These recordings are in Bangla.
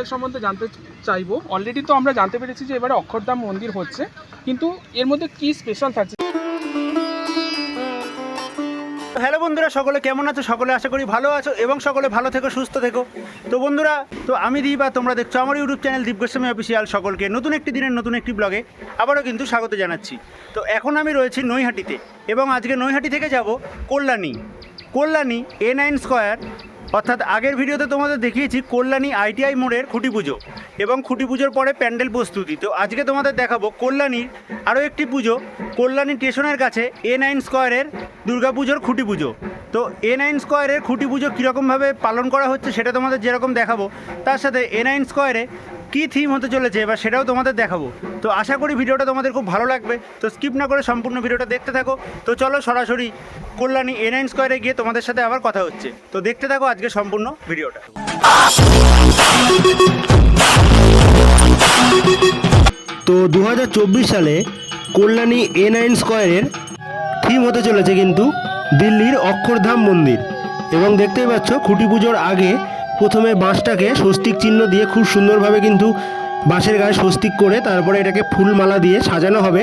প্যান্ডেল সম্বন্ধে জানতে চাইব। অলরেডি তো আমরা জানতে পেরেছি যে এবারে অক্ষরধাম মন্দির হচ্ছে। কিন্তু এর মধ্যে কি স্পেশাল থাকছে? হ্যালো বন্ধুরা, সকলে কেমন আছো? সকলে আশা করি ভালো আছো এবং সকলে ভালো থেকো, সুস্থ থেকো। তো বন্ধুরা, তো আমি দীপ আর তোমরা দেখছ আমার YouTube channel Deep Goswami official সকলকে। নতুন একটি দিনের, নতুন একটি ব্লগে আবারও কিন্তু স্বাগত জানাচ্ছি। তো এখন আমি রয়েছি নৈহাটিতে এবং আজকে নৈহাটি থেকে যাব Kalyani. Kalyani A nine square অর্থাৎ আগের ভিডিওতে তোমাদের দেখিয়েছি কল্যাণী আইটিআই মোড়ের খুঁটি পুজো এবং খুঁটি পুজোর পরে প্যান্ডেল প্রস্তুতি। তো আজকে তোমাদের দেখাবো কল্যাণীর আরও একটি পুজো, কল্যাণী স্টেশনের কাছে এ নাইন স্কোয়ারের দুর্গাপুজোর খুঁটি পুজো। তো এ নাইন স্কোয়ারের খুঁটি পুজো কীরকমভাবে পালন করা হচ্ছে সেটা তোমাদের যেরকম দেখাবো, তার সাথে এ নাইন স্কোয়ারে কী থিম হতে চলেছে এবার সেটাও তোমাদের দেখাবো। তো আশা করি ভিডিওটা তোমাদের খুব ভালো লাগবে। তো স্কিপ না করে সম্পূর্ণ ভিডিওটা দেখতে থাকো। তো চলো সরাসরি কল্যাণী এ নাইন স্কোয়ারে গিয়ে তোমাদের সাথে আবার কথা হচ্ছে। তো দেখতে থাকো আজকে সম্পূর্ণ ভিডিওটা। তো দু হাজার চব্বিশ সালে কল্যাণী এ নাইন স্কোয়ারের থিম হতে চলেছে কিন্তু দিল্লির অক্ষরধাম মন্দির। এবং দেখতেই পাচ্ছ খুঁটি পুজোর আগে প্রথমে বাঁশটাকে স্বস্তিক চিহ্ন দিয়ে খুব সুন্দরভাবে কিন্তু বাঁশের গায়ে স্বস্তিক করে তারপরে এটাকে ফুলমালা দিয়ে সাজানো হবে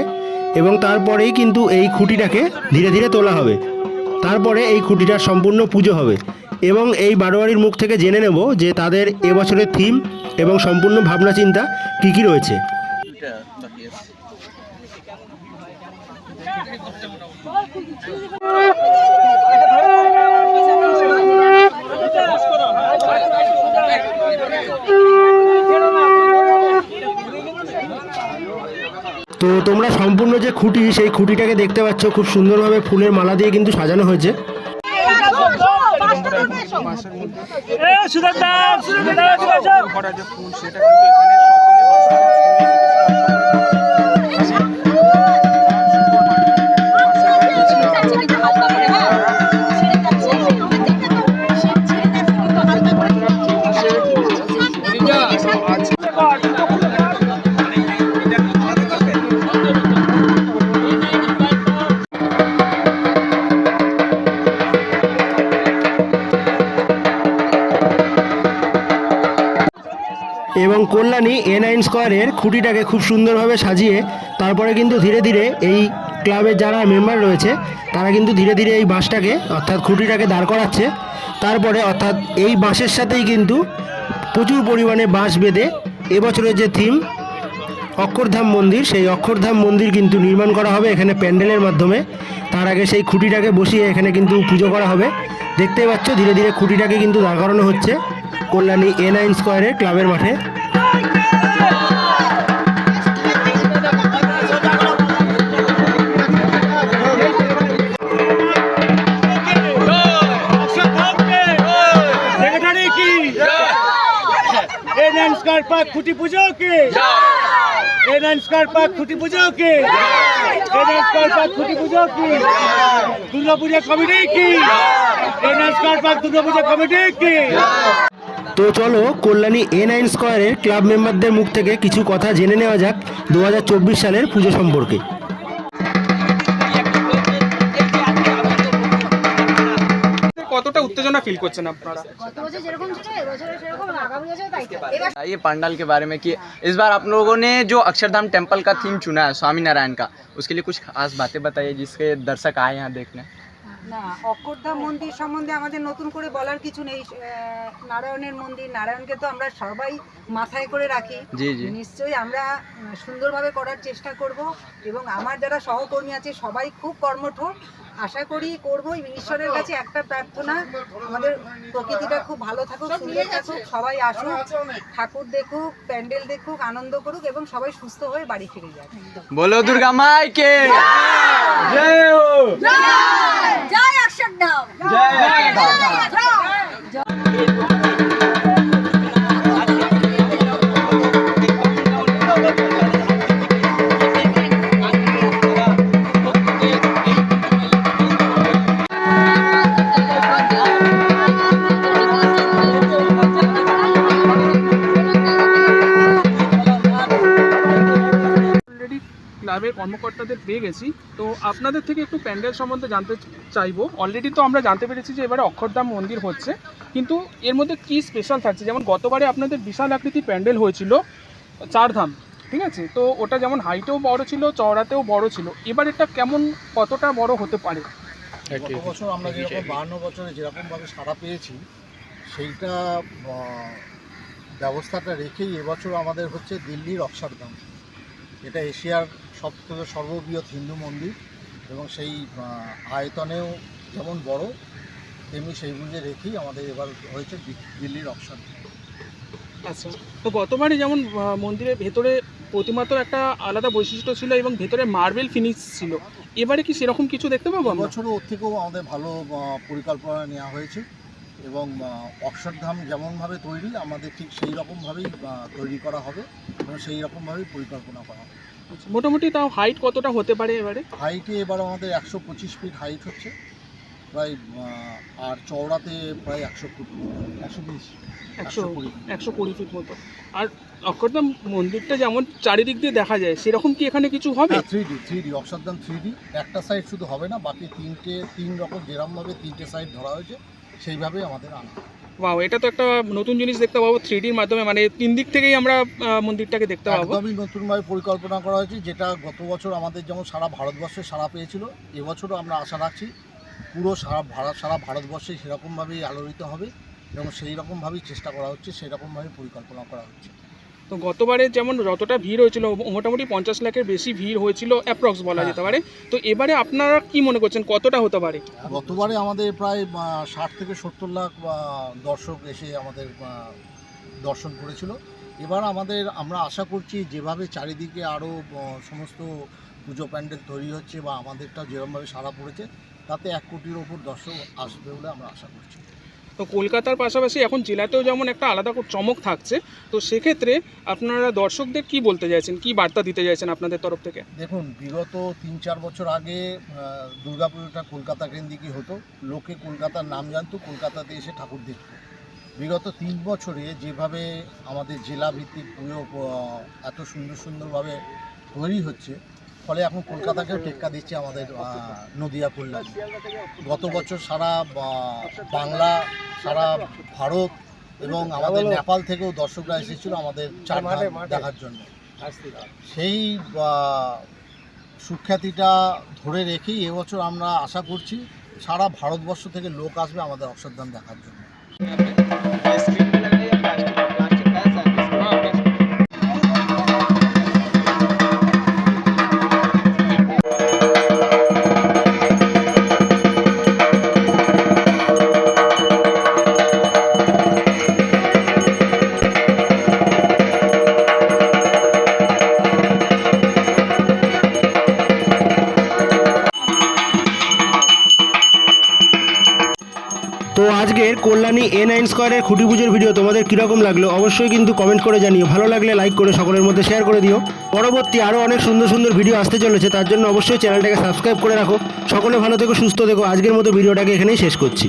এবং তারপরেই কিন্তু এই খুঁটিটাকে ধীরে ধীরে তোলা হবে। তারপরে এই খুঁটিটার সম্পূর্ণ পুজো হবে এবং এই বারোয়ারির মুখ থেকে জেনে নেব যে তাদের এবছরের থিম এবং সম্পূর্ণ ভাবনা চিন্তা কী কী রয়েছে। তো তোমরা সম্পূর্ণ যে খুঁটি সেই খুঁটিটাকে দেখতে পাচ্ছ খুব সুন্দরভাবে ফুলের মালা দিয়ে কিন্তু সাজানো হয়েছে যে ফুল সেটা এবং কল্যাণী এ নাইন স্কোয়ারের খুঁটিটাকে খুব সুন্দরভাবে সাজিয়ে তারপরে কিন্তু ধীরে ধীরে এই ক্লাবের যারা মেম্বার রয়েছে, তারা কিন্তু ধীরে ধীরে এই বাঁশটাকে, অর্থাৎ খুঁটিটাকে দাঁড় করাচ্ছে। তারপরে অর্থাৎ এই বাঁশের সাথেই কিন্তু প্রচুর পরিমাণে বাঁশ বেঁধে এবছরের যে থিম অক্ষরধাম মন্দির, সেই অক্ষরধাম মন্দির কিন্তু নির্মাণ করা হবে এখানে প্যান্ডেলের মাধ্যমে। তার আগে সেই খুঁটিটাকে বসিয়ে এখানে কিন্তু পুজো করা হবে। দেখতেই পাচ্ছ, ধীরে ধীরে খুঁটিটাকে কিন্তু দাঁড় করানো হচ্ছে। কল্যাণী এ নাইন স্কোয়ারের ক্লাবের মাঠে স্কোয়ার পার্ক খুঁটি পুজো কি এ নাইন স্কোয়ার পার্ক খুঁটি পুজো কি এ নাইন স্কোয়ার পার্ক খুঁটি পুজো কি দুর্গা পূজা কমিটি কি A nine park Durga committee কি তো চলো কল্যাণী এ নাইন স্কোয়ারের ক্লাব মেম্বারদের মুখ থেকে কিছু কথা জেনে নেওয়া যাক দু সালের পুজো সম্পর্কে কতটা উত্তেজনা ফিল করছেন আপনারা গত বছর যেরকম ছিল এবছর সেরকম আগামী বছর তাই থাকবে। এবার ये पंडाल के बारे में कि इस बार आप लोगों ने जो अक्षरधाम टेम्पल का थीम चुना है स्वामी नारायण का उसके लिए कुछ खास बातें बताइए जिसके दर्शक आए यहाँ देखने না অক্ষরধাম মন্দির সম্বন্ধে আমাদের নতুন করে বলার কিছু নেই। নারায়ণের মন্দির নারায়ণকে তো আমরা সবাই মাথায় করে রাখি। নিশ্চয়ই আমরা সুন্দরভাবে করার চেষ্টা করব এবং আমার যারা সহকর্মী আছে সবাই খুব কর্মঠ আশা করি করব ঈশ্বরের কাছে একটা প্রার্থনা আমাদের প্রকৃতিটা খুব ভালো থাকুক সুন্দর থাকুক সবাই আসুক ঠাকুর দেখুক প্যান্ডেল দেখুক আনন্দ করুক এবং সবাই সুস্থ হয়ে বাড়ি ফিরে যাক বলো দুর্গা মাইকে জয় জয় জয় জয় কর্মকর্তাদের পেয়ে গেছি। তো আপনাদের থেকে একটু প্যান্ডেল সম্বন্ধে জানতে চাইব। অলরেডি তো আমরা জানতে পেরেছি যে এবারে অক্ষরধাম মন্দির হচ্ছে। কিন্তু এর মধ্যে কি স্পেশাল থাকছে? যেমন গতবারে আপনাদের বিশাল আকৃতির প্যান্ডেল হয়েছিল চারধাম ঠিক আছে? তো ওটা যেমন হাইটেও বড় ছিল চওড়াতেও বড় ছিল। এবার এটা কেমন কতটা বড় হতে পারে? গত বছর আমরা যেরকম বাহান্ন বছরে যেরকমভাবে সাড়া পেয়েছি সেইটা ব্যবস্থাটা রেখেই এবছর আমাদের হচ্ছে দিল্লির অক্ষরধাম। এটা এশিয়ার সব থেকে সর্ববৃহৎ হিন্দু মন্দির এবং সেই আয়তনেও যেমন বড় তেমনি সেই বুঝে রেখেই আমাদের এবার হয়েছে দিল্লির অক্ষরধাম আচ্ছা তো গতবারে যেমন মন্দিরের ভেতরে প্রতিমাতেও একটা আলাদা বৈশিষ্ট্য ছিল এবং ভেতরে মার্বেল ফিনিশ ছিল। এবারে কি সেরকম কিছু দেখতে পাবো বছরও ওর থেকেও আমাদের ভালো পরিকল্পনা নেওয়া হয়েছে এবং অক্ষরধাম যেমনভাবে তৈরি আমাদের ঠিক সেই রকমভাবেই তৈরি করা হবে এবং সেই রকমভাবেই পরিকল্পনা করা হবে। আচ্ছা, মোটামুটি তাও হাইট কতটা হতে পারে এবারে? হাইটে এবার আমাদের একশো পঁচিশ ফিট হাইট হচ্ছে। প্রায় আর চওড়াতে প্রায় একশো ফুট একশো বিশ একশো কুড়ি একশো কুড়ি ফিট মতো। আর অক্ষরধাম মন্দিরটা যেমন চারিদিক দিয়ে দেখা যায় সেরকম কি এখানে কিছু হবে? Three D three D Akshardham three D একটা সাইড শুধু হবে না বাকি তিনটে তিন রকম যেরকমভাবে তিনটে সাইড ধরা হয়েছে সেইভাবেই আমাদের আনা। বাও এটা তো একটা নতুন জিনিস দেখতে পাবো থ্রি ডির মাধ্যমে মানে তিন দিক থেকেই আমরা মন্দিরটাকে দেখতে পাবো। একদমই নতুনভাবে পরিকল্পনা করা হয়েছে, যেটা গত বছর আমাদের যেমন সারা ভারতবর্ষে সারা পেয়েছিল, এবছরও আমরা আশা রাখছি পুরো সারা ভারত সারা ভারতবর্ষে সেরকমভাবেই আলোড়িত হবে এবং সেই রকমভাবেই চেষ্টা করা হচ্ছে সেই রকমভাবে পরিকল্পনা করা হচ্ছে। তো গতবারে যেমন যতটা ভিড় হয়েছিল মোটামুটি পঞ্চাশ লাখের বেশি ভিড় হয়েছিল অ্যাপ্রক্স বলা হ্যাঁ। যেতে পারে। তো এবারে আপনারা কি মনে করছেন কতটা হতে পারে? গতবারে আমাদের প্রায় ষাট থেকে সত্তর লাখ দর্শক এসে আমাদের দর্শন করেছিল। এবার আমাদের আমরা আশা করছি যেভাবে চারিদিকে আরও সমস্ত পুজো প্যান্ডেল তৈরি হচ্ছে বা আমাদেরটাও যেরকমভাবে সারা পড়েছে তাতে এক কোটির ওপর দর্শক আসবে বলে আমরা আশা করছি। তো কলকাতার পাশাপাশি এখন জেলাতেও যেমন একটা আলাদা চমক থাকছে, তো সেক্ষেত্রে আপনারা দর্শকদের কি বলতে চাইছেন? কি বার্তা দিতে চাইছেন আপনাদের তরফ থেকে? দেখুন, বিগত তিন চার বছর আগে দুর্গাপুজোটা কলকাতা কেন্দ্রিকই হতো। লোকে কলকাতার নাম জানতো, কলকাতাতে এসে ঠাকুর দেখতো। বিগত তিন বছরে যেভাবে আমাদের জেলা ভিত্তিক পুজো এত সুন্দর সুন্দরভাবে তৈরি হচ্ছে ফলে এখন কলকাতাকেও টেক্কা দিচ্ছে আমাদের নদিয়া কল্যাণ গত বছর সারা বাংলা সারা ভারত এবং আমাদের নেপাল থেকেও দর্শকরা এসেছিল আমাদের চার দেখার জন্য। সেই সুখ্যাতিটা ধরে রেখেই এবছর আমরা আশা করছি সারা ভারতবর্ষ থেকে লোক আসবে আমাদের অক্ষরধাম দেখার জন্য। তো আজকের কল্যাণী এ নাইন স্কোয়ারের খুঁটি পুজোর ভিডিও তোমাদের কীরকম লাগল অবশ্যই কিন্তু কমেন্ট করে জানিও। ভালো লাগলে লাইক করে সকলের মধ্যে শেয়ার করে দিও। পরবর্তী আরও অনেক সুন্দর সুন্দর ভিডিও আসতে চলেছে, তার জন্য অবশ্যই চ্যানেলটাকে সাবস্ক্রাইব করে রাখো। সকলে ভালো থেকো, সুস্থ দেখো আজকের মতো ভিডিওটাকে এখানেই শেষ করছি।